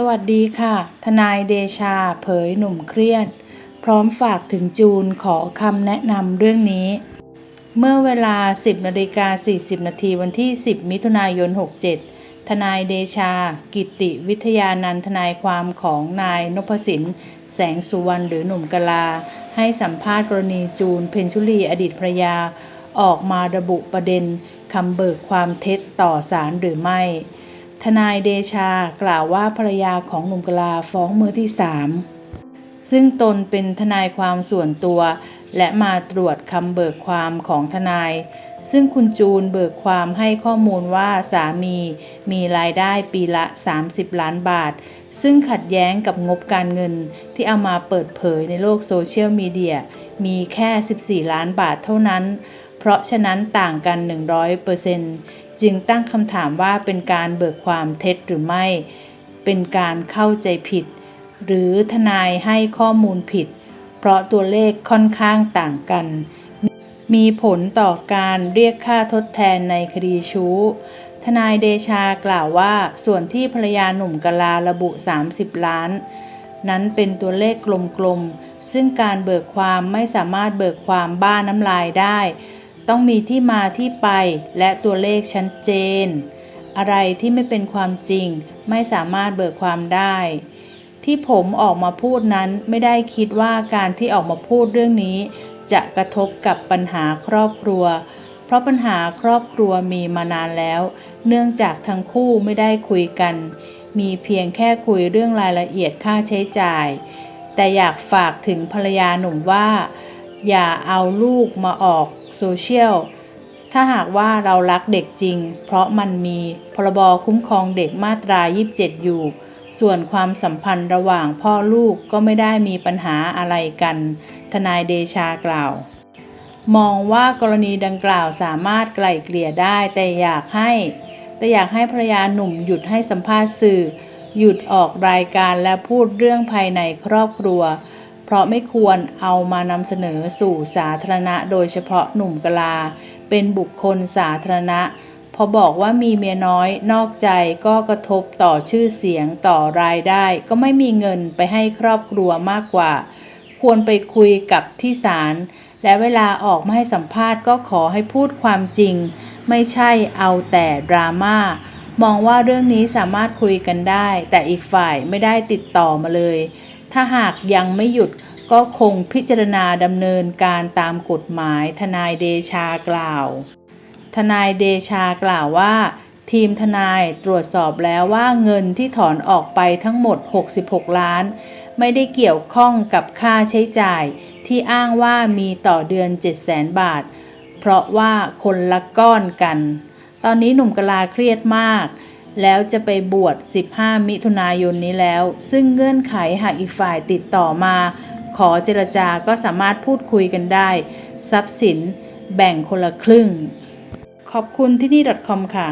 สวัสดีค่ะ ทนายเดชาเผยหนุ่มเครียด พร้อมฝากถึงจูนขอคำแนะนำเรื่องนี้ เมื่อเวลา 10นาฬิกา40นาทีวันที่ 10 มิถุนายน 67 ทนายเดชา กิติวิทยานันทนายความของนายนพสิน แสงสุวรรณหรือหนุ่มกลา ให้สัมภาษณ์กรณีจูนเพญชุลีอดีตภรรยา ออกมาระบุประเด็นคำเบิกความเท็จต่อศาลหรือไม่ ทนายเดชากล่าวว่าภรรยาของหนุ่มกลาฟ้องมือที่สามซึ่งตนเป็นทนายความส่วนตัว และมาตรวจคำเบิกความของทนาย ซึ่งคุณจูนเบิกความให้ข้อมูลว่าสามีมีรายได้ปีละ 30 ล้านบาท ซึ่งขัดแย้งกับงบการเงินที่เอามาเปิดเผยในโลกโซเชียลมีเดีย มีแค่ 14 ล้านบาทเท่านั้น เพราะฉะนั้นต่างกัน 100% จึงตั้งคำถามว่าเป็นการเบิกความเท็จหรือไม่ เป็นการเข้าใจผิด หรือทนายให้ข้อมูลผิด เพราะตัวเลขค่อนข้างต่างกัน มีผลต่อการเรียกค่าทดแทนในคดีชู้ ทนายเดชากล่าวว่าส่วนที่ภรรยาหนุ่มกลาระบุ 30 ล้าน นั้นเป็นตัวเลขกลมๆซึ่งการเบิกความไม่สามารถเบิกความบ้าน้ำลายได้ ต้องมีที่มาที่ไปและตัวเลขชัดเจน อะไรที่ไม่เป็นความจริงไม่สามารถเบิกความได้ ที่ผมออกมาพูดนั้นไม่ได้คิดว่าการที่ออกมาพูดเรื่องนี้ จะกระทบกับปัญหาครอบครัว เพราะปัญหาครอบครัวมีมานานแล้ว เนื่องจากทั้งคู่ไม่ได้คุยกัน มีเพียงแค่คุยเรื่องรายละเอียดค่าใช้จ่าย แต่อยากฝากถึงภรรยาหนุ่มว่า อย่าเอาลูกมาออก โซเชียล ถ้าหากว่าเรารักเด็กจริง เพราะมันมีพรบคุ้มครองเด็กมาตรา 27 อยู่ ส่วนความสัมพันธ์ระหว่างพ่อลูกก็ไม่ได้มีปัญหาอะไรกัน ทนายเดชากล่าว มองว่ากรณีดังกล่าวสามารถไกล่เกลี่ยได้ แต่อยากให้ แต่อยากให้ภรรยาหนุ่มหยุดให้สัมภาษณ์สื่อ หยุดออกรายการและพูดเรื่องภายในครอบครัว เพราะไม่ควรเอามานำเสนอสู่สาธารณะ โดยเฉพาะหนุ่มกลา เป็นบุคคลสาธารณะ พอบอกว่ามีเมียน้อยนอกใจก็กระทบต่อชื่อเสียงต่อรายได้ ก็ไม่มีเงินไปให้ครอบครัวมากกว่า ควรไปคุยกับที่ศาลและเวลาออกมาให้สัมภาษณ์ก็ขอให้พูดความจริง ไม่ใช่เอาแต่ดราม่ามองว่าเรื่องนี้สามารถคุยกันได้ แต่อีกฝ่ายไม่ได้ติดต่อมาเลย ถ้าหากยังไม่หยุดก็คงพิจารณาดำเนินการตามกฎหมายทนายเดชากล่าว ทนายเดชากล่าวว่า ทีมทนายตรวจสอบแล้วว่าเงินที่ถอนออกไปทั้งหมด 66 ล้าน ไม่ได้เกี่ยวข้องกับค่าใช้จ่าย ที่อ้างว่ามีต่อเดือน 700,000 บาท เพราะว่าคนละก้อนกัน ตอนนี้หนุ่มกลาเครียดมาก แล้วจะไปบวช 15 มิถุนายนนี้แล้ว ซึ่งเงื่อนไขหากอีกฝ่ายติดต่อมา ขอเจรจาก็สามารถพูดคุยกันได้ ทรัพย์สินแบ่งคนละครึ่ง ขอบคุณที่นี่ .com ค่ะ